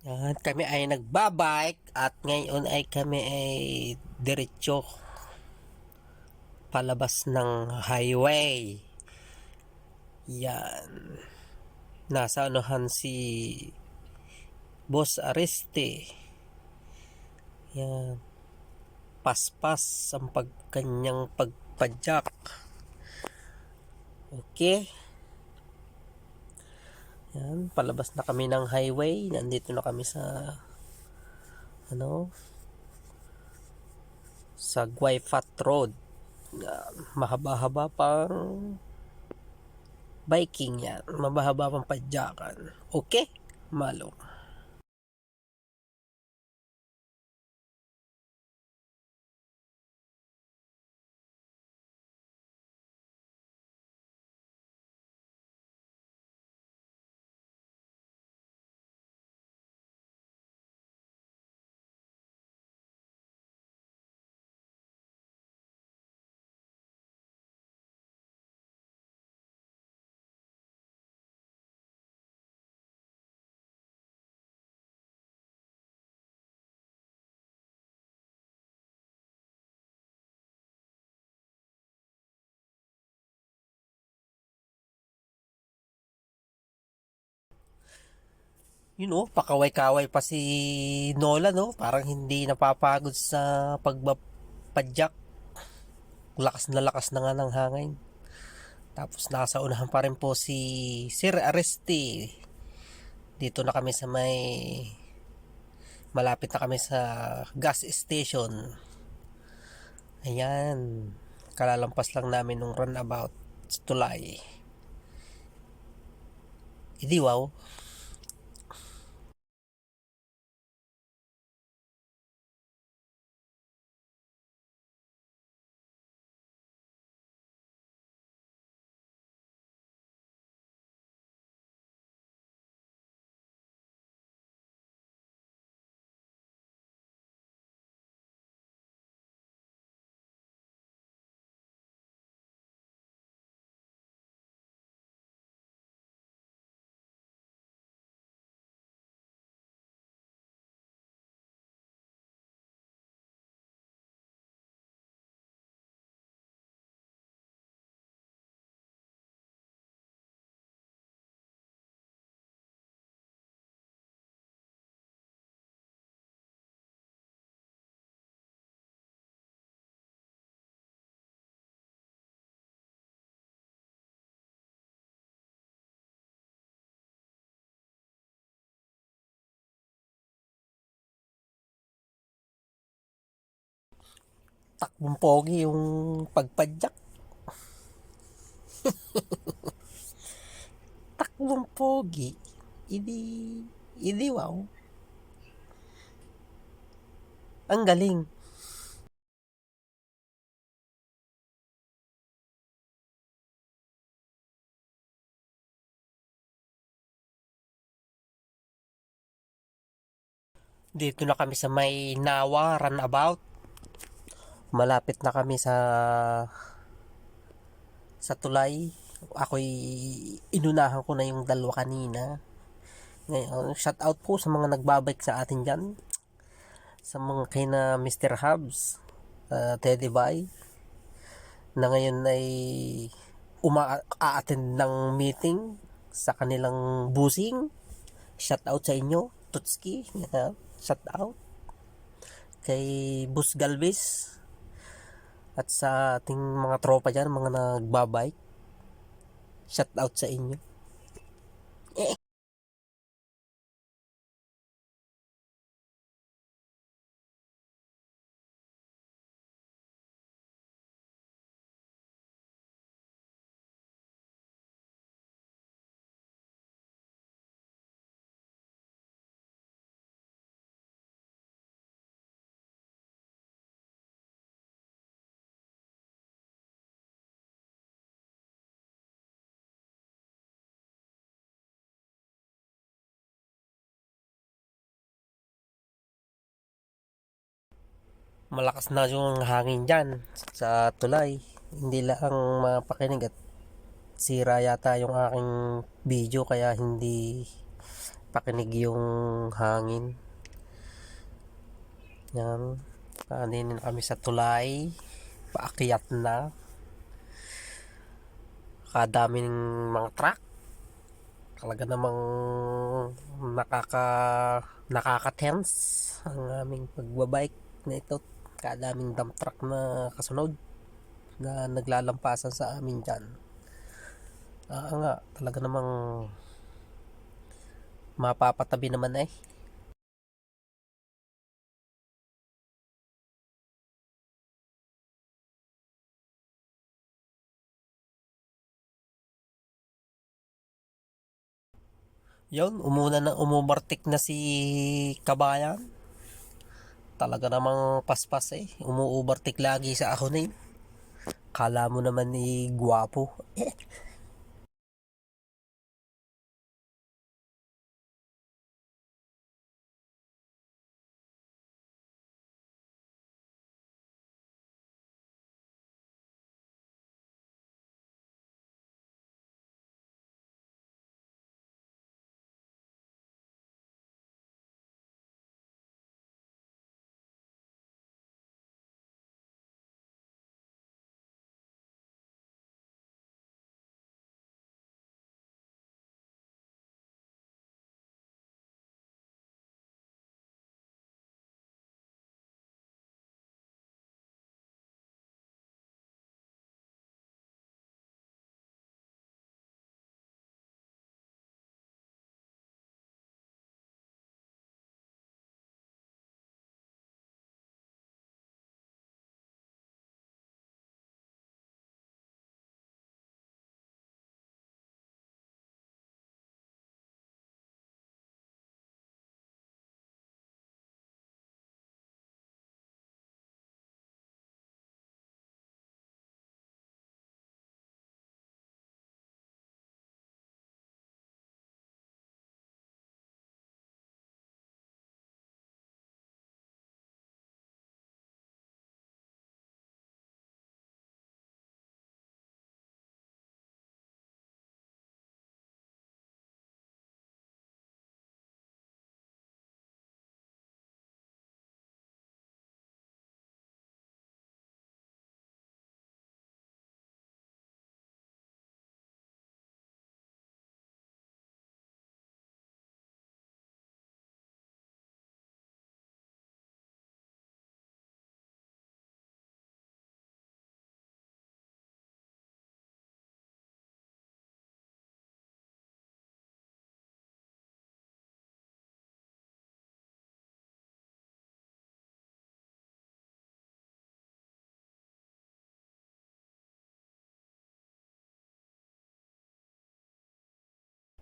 Yan, kami ay nagbabike at ngayon ay kami ay diretso palabas ng highway. Yan. Nasa anuhan si Boss Ariste. Yan. Paspas ang pagkanyang pagpadyak. Okay. Yan, palabas na kami ng highway. Nandito na kami sa ano sa Guayfat Road. Yan, mahaba-haba pang biking yan. Mahaba pang padyakan. Okay? Malo. You know, pakaway-kaway pa si Nola, no? Parang hindi napapagod sa pagbapadyak. Lakas na lakas na nga ng hangin. Tapos nasa unahan pa rin po si Sir Aresti. Dito na kami sa may malapit na kami sa gas station. Ayan. Kalalampas lang namin nung runabout sa tulay. Hindi takbong pogi yung pagpadyak. takbong pogi. Idi, idi wow. Ang galing. Dito na kami sa may Nawa runabout malapit na kami sa sa tulay. Ako'y inunahan ko na yung dalawa kanina. Ngayon shout out po sa mga nagbabike sa atin dyan. Sa mga kina Mr. Hubs uh, Teddy Bay na ngayon ay uma-attend ng meeting sa kanilang busing. Shout out sa inyo Tutski uh, shout out. Kay Bus Galvez at sa ating mga tropa dyan, mga nagbabike. Shout out sa inyo. Malakas na yung hangin dyan sa tulay hindi lang mapakinig at sira yata yung aking video kaya hindi pakinig yung hangin. Yan. Kanin na kami sa tulay. Paakyat na. Kadaming mga truck. Talaga namang nakaka nakaka-tense ang aming pagbabike na ito. Kadaming dump truck na kasunod na naglalampasan sa amin dyan. Ah nga, talaga namang mapapatabi naman eh. Yun, umuna na umumartik na si Kabayan. Talaga namang paspas eh. Umuubartik lagi sa ako na yun. Kala mo naman ni gwapo. Eh.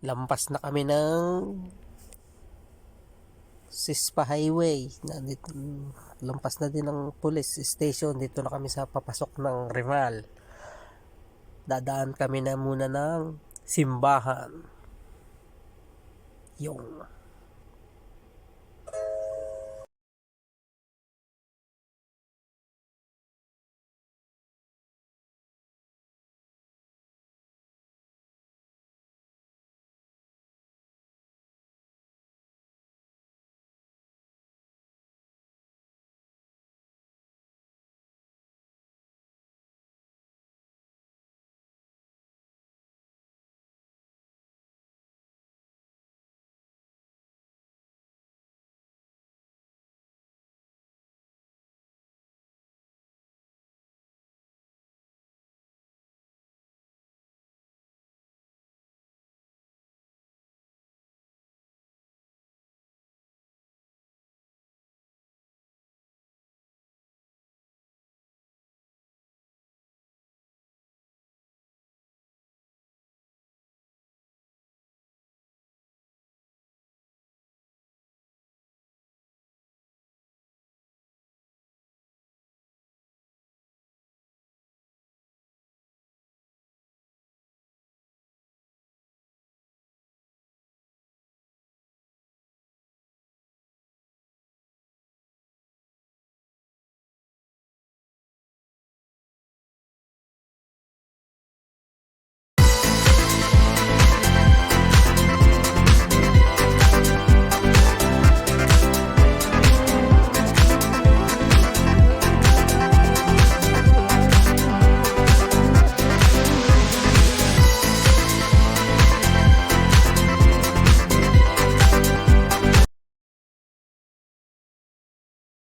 Lampas na kami ng Sispa Highway. Nandito, lampas na din ng police station. Dito na kami sa papasok ng Rival. Dadaan kami na muna ng simbahan. Yung